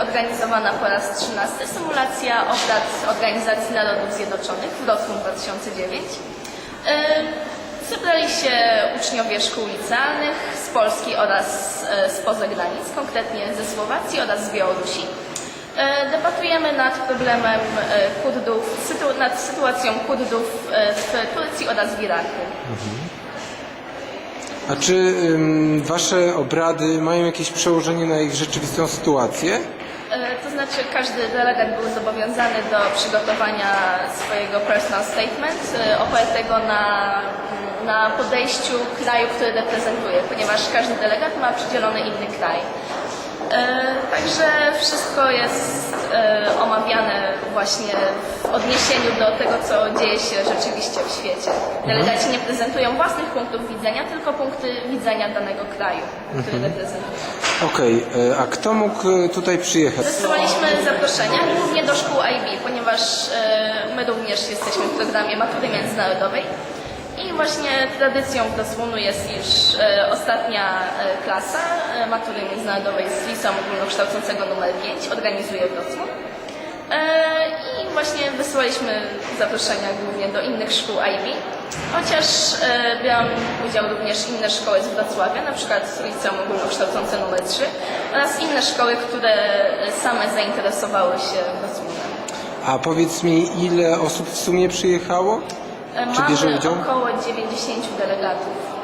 organizowana po raz 13 symulacja obrad Organizacji Narodów Zjednoczonych w Dortmund 2009. E, Zebrali się uczniowie szkół licealnych z Polski oraz e, spoza granic, konkretnie ze Słowacji oraz z Białorusi. E, Debatujemy nad problemem e, Kurdów, nad sytuacją Kurdów e, w Turcji oraz w Iraku. A czy ym, wasze obrady mają jakieś przełożenie na ich rzeczywistą sytuację? E, To znaczy każdy delegat był zobowiązany do przygotowania swojego personal statement e, opartego na, na podejściu kraju, który reprezentuje, ponieważ każdy delegat ma przydzielony inny kraj. E, Także wszystko jest omawiane właśnie w odniesieniu do tego, co dzieje się rzeczywiście w świecie. Delegaci nie prezentują własnych punktów widzenia, tylko punkty widzenia danego kraju, który reprezentują. Okej, e, a kto mógł e, tutaj przyjechać? Wysyłaliśmy zaproszenia głównie do szkół IB, ponieważ e, my również jesteśmy w programie matury międzynarodowej. I właśnie tradycją Wrocławiu jest, iż e, ostatnia e, klasa e, matury międzynarodowej z liceum ogólnokształcącego numer 5 organizuje Wrocław. E, I właśnie wysyłaliśmy zaproszenia głównie do innych szkół IB, chociaż e, brałam udział również inne szkoły z Wrocławia, na przykład liceum ogólnokształcące numer 3 oraz inne szkoły, które same zainteresowały się Wrocławiem. A powiedz mi, ile osób w sumie przyjechało? E, Czy bierze udział? około 90 delegatów.